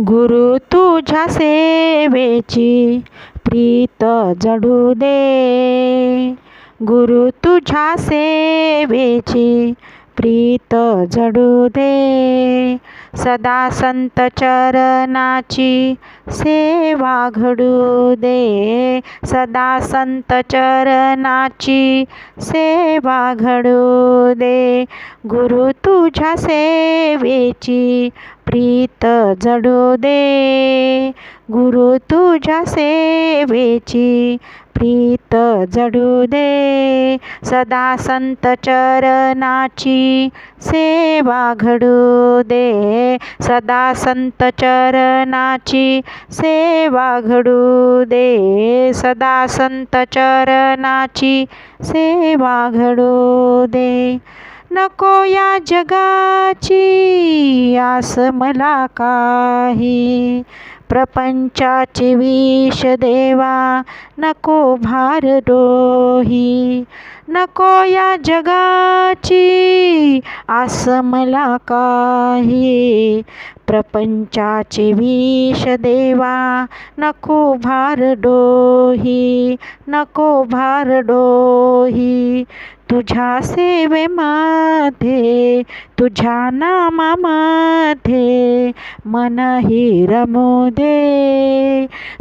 गुरु तुझ्या सेवेची प्रीत जडू दे. गुरु तुझ्या सेवेची प्रीत जडू दे. सदा संत चरणाची सेवा घडू दे. सदा संत चरणाची सेवा घडू दे. गुरु तुझ्या सेवेची प्रीत जडू दे. गुरु तुझ्या सेवेची प्रीत जडू दे. सदा संत चरणाची सेवा घडू दे. सदा संत चरणाची सेवा घडू दे. सदा संत चरणाची सेवा घडू दे. नको या जगाची आस मला काही. प्रपंचाची विष देवा नको भार डोही नको या जगाची आस मला काही. प्रपंचाचे विष देवा नको भार डोही नको भार डोही. तुझ्या सेवेमध्ये तुझ्या नामामध्ये मनही रमू दे.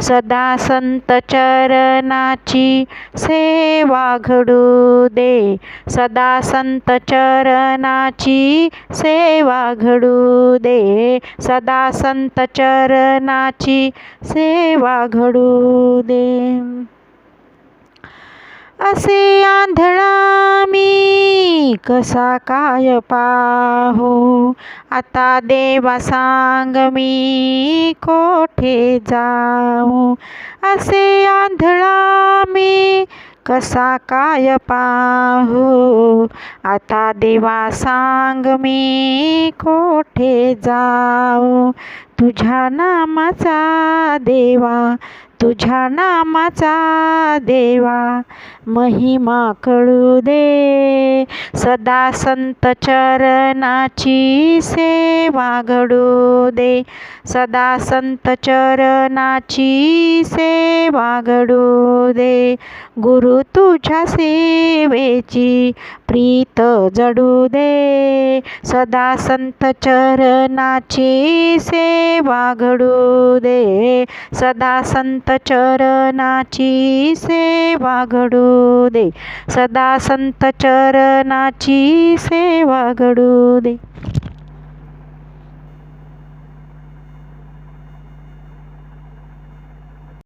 सदा संत चरणाची सेवा घडू दे. सदा संत चरणाची सेवा घडू दे. सदा संत चरणाची सेवा घडू दे. असे आंधळा मी कसा काय पाहो? आता देवा सांग मी कोठे जाऊ? असे आंधळा मी कसा काय पाहू? आता देवा सांग मी कोठे जाऊ? तुझ्या नामाचा देवा तुझ्या नामाचा देवा महिमा कळू दे. सदा संत चरणाची सेवा घडू दे. सदा संत चरणाची सेवा घडू दे. गुरु तुझ्या सेवेची प्रीत जडू दे. सदा संत चरणाची सेवा घडू दे. सदा संत चरणाची सेवा घडू दे. सदा संत चरणाची सेवा घडू दे.